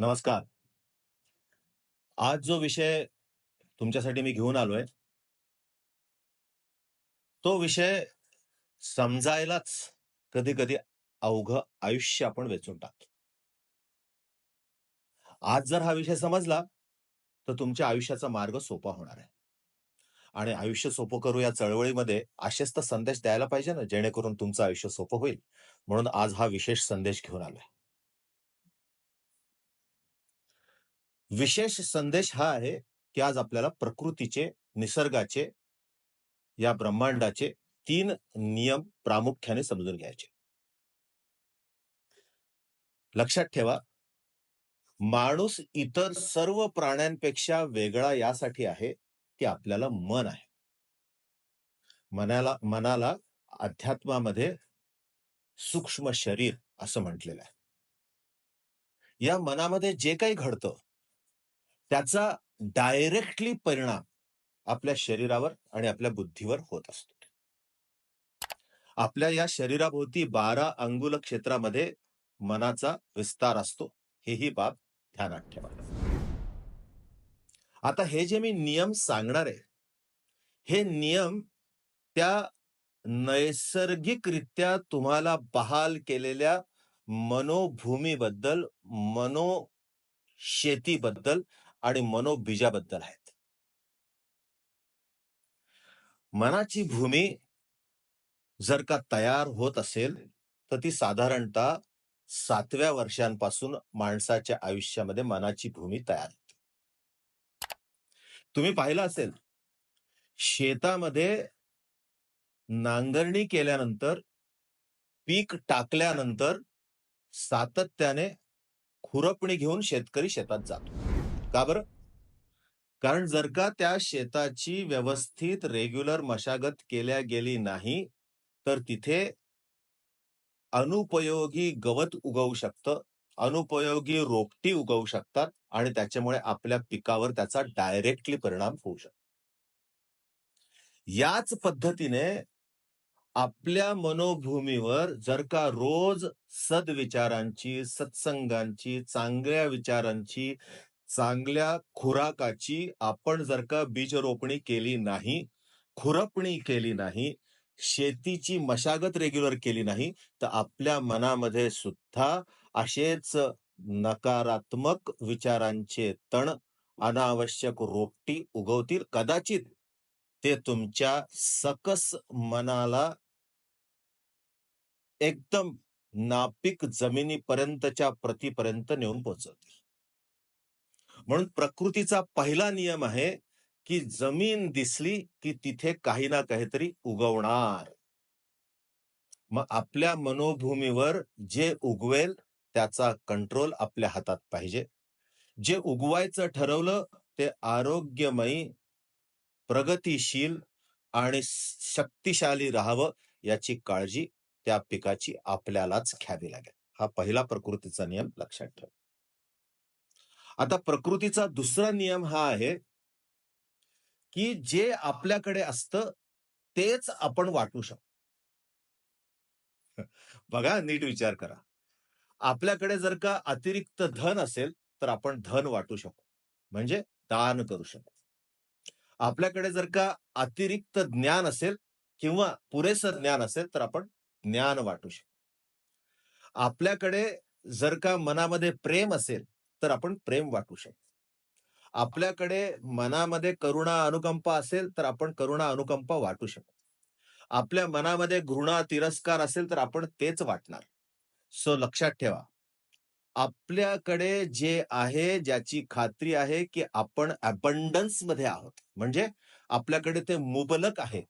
नमस्कार. आज जो विषय तुमच्यासाठी मी घेऊन आलोय तो विषय समजायलाच कधी-कधी अवघं आयुष्य आपण वेचून टाकतो. आज जर हा विषय समजला, तर तुमच्या आयुष्याचा मार्ग सोपा होणार आहे. आणि आयुष्य सोपं करू या चळवळीमध्ये असेच तर संदेश द्यायला पाहिजे ना, जेणेकरून तुमचं आयुष्य सोपं होईल. म्हणून आज हा विशेष संदेश घेऊन आलोय. विशेष संदेश हा आहे, की आज आपल्याला प्रकृतीचे, निसर्गाचे, या ब्रह्मांडाचे तीन नियम प्रामुख्याने समजून घ्यायचे. लक्षात ठेवा माणूस इतर सर्व प्राण्यांपेक्षा वेगळा यासाठी आहे, की आपल्याला मन आहे. मनाला मनाला अध्यात्मामध्ये सूक्ष्म शरीर असं म्हटलेलं आहे. या मनामध्ये जे काही घडतं, त्याचा डायरेक्टली परिणाम आपल्या शरीरावर आणि आपल्या बुद्धीवर होत असतो. आपल्या या शरीराभोवती 12 अंगुल क्षेत्रामध्ये मनाचा विस्तार असतो. हेही बाब ध्यानात ठेवा. आता हे जे मी नियम सांगणार आहे, हे नियम त्या नैसर्गिकरित्या तुम्हाला बहाल केलेल्या मनोभूमीबद्दल, मनोशेतीबद्दल आणि मनोबीजाबद्दल आहेत. मनाची भूमी जर का तयार होत असेल, तर ती साधारणतः सातव्या वर्षांपासून माणसाच्या आयुष्यामध्ये मनाची भूमी तयार होते. तुम्ही पाहिलं असेल, शेतामध्ये नांगरणी केल्यानंतर, पीक टाकल्यानंतर सातत्याने खुरपणी घेऊन शेतकरी शेतात जातो. का बरं? कारण जर का त्या शेताची व्यवस्थित रेग्युलर मशागत केल्या गेली नाही, तर तिथे अनुपयोगी गवत उगवू शकतं, अनुपयोगी रोपटी उगवू शकतात आणि त्याच्यामुळे आपल्या पिकावर त्याचा डायरेक्टली परिणाम होऊ शकतो. याच पद्धतीने आपल्या मनोभूमीवर जर का रोज सद्विचारांची, सत्संगांची, चांगल्या विचारांची, चांगल्या खुराकाची आपण जर का बीजरोपणी केली नाही, खुरपणी केली नाही, शेतीची मशागत रेग्युलर केली नाही, तर आपल्या मनामध्ये सुद्धा असेच नकारात्मक विचारांचे तण, अनावश्यक रोपटी उगवतील. कदाचित ते तुमच्या सकस मनाला एकदम नापीक जमिनीपर्यंतच्या प्रतीपर्यंत नेऊन पोहोचवतील. म्हणून प्रकृतीचा पहिला नियम आहे, की जमीन दिसली, की तिथे काही ना काहीतरी उगवणार. मग आपल्या मनोभूमीवर जे उगवेल त्याचा कंट्रोल आपल्या हातात पाहिजे. जे उगवायचं ठरवलं ते आरोग्यमयी, प्रगतिशील आणि शक्तिशाली राहावं याची काळजी त्या पिकाची आपल्यालाच घ्यावी लागेल. हा पहिला प्रकृतीचा नियम लक्षात ठेवा. आता प्रकृतीचा दुसरा नियम हा आहे, की जे आपल्याकडे असतं तेच आपण वाटू शकतो. बघा नीट विचार करा. आपल्याकडे जर का अतिरिक्त धन असेल, तर आपण धन वाटू शकतो. म्हणजे दान करू शकतो. आपल्याकडे जर का अतिरिक्त ज्ञान असेल किंवा पुरेसं ज्ञान असेल, तर आपण ज्ञान वाटू शकतो. आपल्याकडे जर का मनामध्ये प्रेम असेल, तर आपण प्रेम वाटू शकतो. आपल्याकडे मनामध्ये करुणा, अनुकंपा असेल, तर आपण करुणा, अनुकंपा वाटू शकतो. आपल्या मनामध्ये घृणा, तिरस्कार असेल, तर आपण तेच वाटणार. सो लक्षात ठेवा. आपल्याकडे जे आहे, ज्याची खात्री आहे, की आपण अबंडन्समध्ये आहोत. म्हणजे आपल्याकडे ते मुबलक आहे.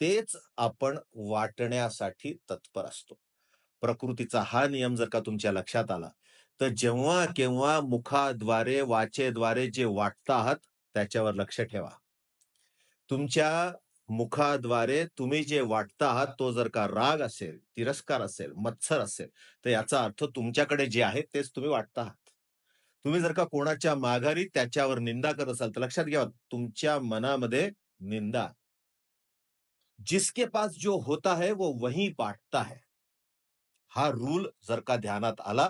तेच आपण वाटण्यासाठी तत्पर असतो. प्रकृतीचा हा नियम जर का तुमच्या लक्षात आला, तर जेव्हा केव्हा मुखाद्वारे, वाचेद्वारे जे वाटता आहात, त्याच्यावर लक्ष ठेवा. तुमच्या मुखाद्वारे तुम्ही जे वाटता आहात, तो जर का राग असेल, तिरस्कार असेल, मत्सर असेल, तर याचा अर्थ तुमच्याकडे जे आहे तेच तुम्ही वाटता आहात. तुम्ही जर का कोणाच्या माघारी त्याच्यावर निंदा करत असाल, तर लक्षात घ्या तुमच्या मनामध्ये निंदा. जिसके पास जो होता है, वो वही बांटता है. हा रूल जर का ध्यानात आला,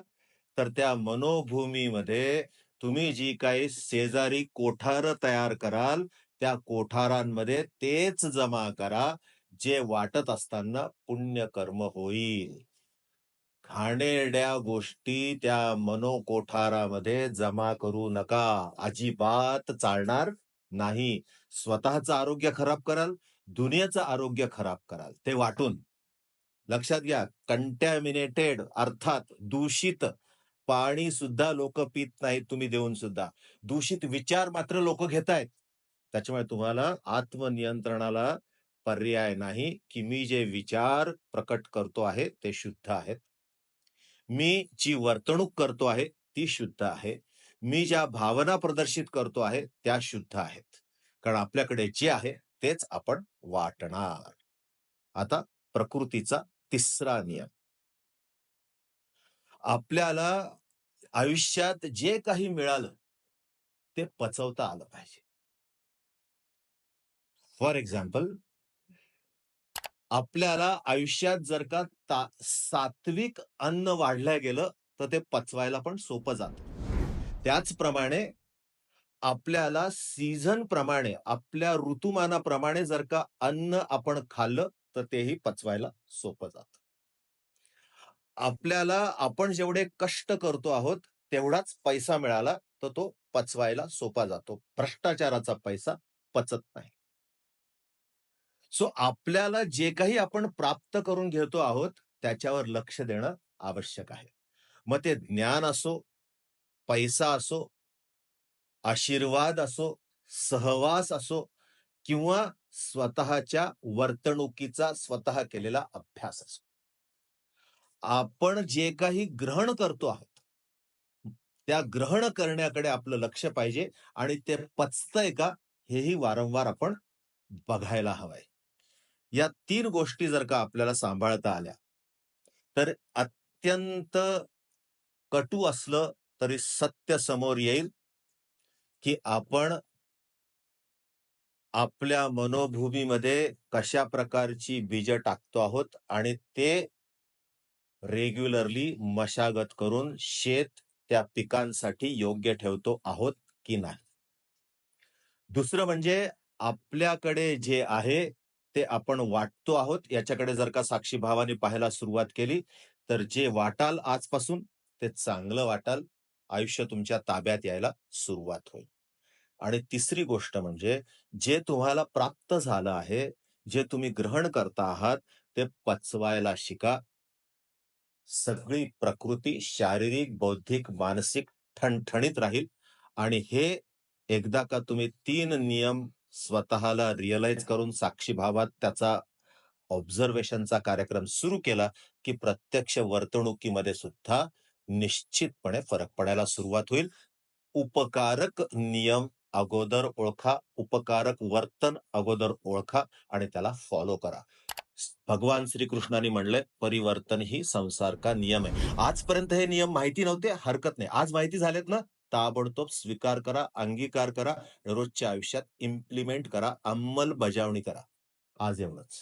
तर त्या मनोभूमीमध्ये तुम्ही जी काही शेजारी कोठार तयार कराल त्या कोठारांमध्ये तेच जमा करा जे वाटत असताना पुण्यकर्म होईल. घाणेरड्या गोष्टी त्या मनोकोठारामध्ये जमा करू नका. अजिबात चालणार नाही. स्वतःचं आरोग्य खराब कराल दुनियाचं आरोग्य खराब कराल ते वाटून. लक्षात घ्या कंटॅमिनेटेड अर्थात दूषित पाणी सुद्धा लोक पित नाहीत तुम्ही देऊन सुद्धा. दूषित विचार मात्र लोक घेतायत. त्याच्यामुळे तुम्हाला आत्मनियंत्रणाला पर्याय नाही की मी जे विचार प्रकट करतो आहे ते शुद्ध आहेत. मी जी वर्तणूक करतो आहे ती शुद्ध आहे. मी ज्या भावना प्रदर्शित करतो आहे त्या शुद्ध आहेत. कारण आपल्याकडे जे आहे तेच आपण वाटणार. आता प्रकृतीचा तिसरा नियम. आपल्याला आयुष्यात जे काही मिळालं ते पचवता आलं पाहिजे. फॉर एक्झाम्पल आपल्याला आयुष्यात जर का ता सात्विक अन्न वाढलं गेलं तर ते पचवायला पण सोपं जातं. त्याचप्रमाणे आपल्याला सीझन प्रमाणे आपल्या ऋतुमानाप्रमाणे जर का अन्न आपण खाल्लं तर तेही पचवायला सोपं जातं. आपल्याला आपण जेवढे कष्ट करतो आहोत तेवढाच पैसा मिळाला तर तो पचवायला सोपा जातो. भ्रष्टाचाराचा पैसा पचत नाही. सो आपल्याला जे काही आपण प्राप्त करून घेतो आहोत त्याच्यावर लक्ष देणं आवश्यक आहे. मग ते ज्ञान असो पैसा असो आशीर्वाद असो सहवास असो किंवा स्वतःच्या वर्तणुकीचा स्वतः केलेला अभ्यास असो. आपण जे काही ग्रहण करतो आहोत त्या ग्रहण करण्याकडे आपलं लक्ष पाहिजे आणि ते पचतंय का हेही वारंवार आपण बघायला हवंय. या तीन गोष्टी जर का आपल्याला सांभाळता आल्या तर अत्यंत कटू असलं तरी सत्य समोर येईल की आपण आपल्या मनोभूमीमध्ये कशा प्रकारची बीज टाकतो आहोत आणि ते रेग्युलरली मशागत करून शेत त्या पिकांसाठी योग्य ठेवतो आहोत की नाही? दुसरं म्हणजे आपल्याकडे जे आहे ते आपण वाटतो आहोत. याच्याकडे जर का साक्षी भावाने पाहायला सुरुवात केली तर जे वाटाल आजपासून ते चांगलं वाटाल. आयुष्य तुमच्या ताब्यात यायला सुरुवात होईल. आणि तिसरी गोष्ट म्हणजे जे तुम्हाला प्राप्त झालं आहे जे तुम्ही ग्रहण करता आहात ते पचवायला शिका. सगळी प्रकृती शारीरिक बौद्धिक मानसिक ठणठणीत राहील आणि हे एकदा का तुम्ही तीन नियम स्वतःला रिअलाइज करून साक्षी भावात त्याचा ऑब्झर्वेशनचा कार्यक्रम सुरू केला की प्रत्यक्ष वर्तणुकीमध्ये सुद्धा निश्चितपणे फरक पडायला सुरुवात होईल. उपकारक नियम अगोदर ओळखा उपकारक वर्तन अगोदर ओळखा आणि त्याला फॉलो करा. भगवान श्रीकृष्णाने म्हणले परिवर्तन ही संसार का नियम आहे. आजपर्यंत हे नियम माहिती नव्हते हरकत नाही. आज माहिती झालेत ना? ताबडतोब स्वीकार करा अंगीकार करा रोजच्या आयुष्यात इम्प्लिमेंट करा अंमलबजावणी करा. आज एवढंच.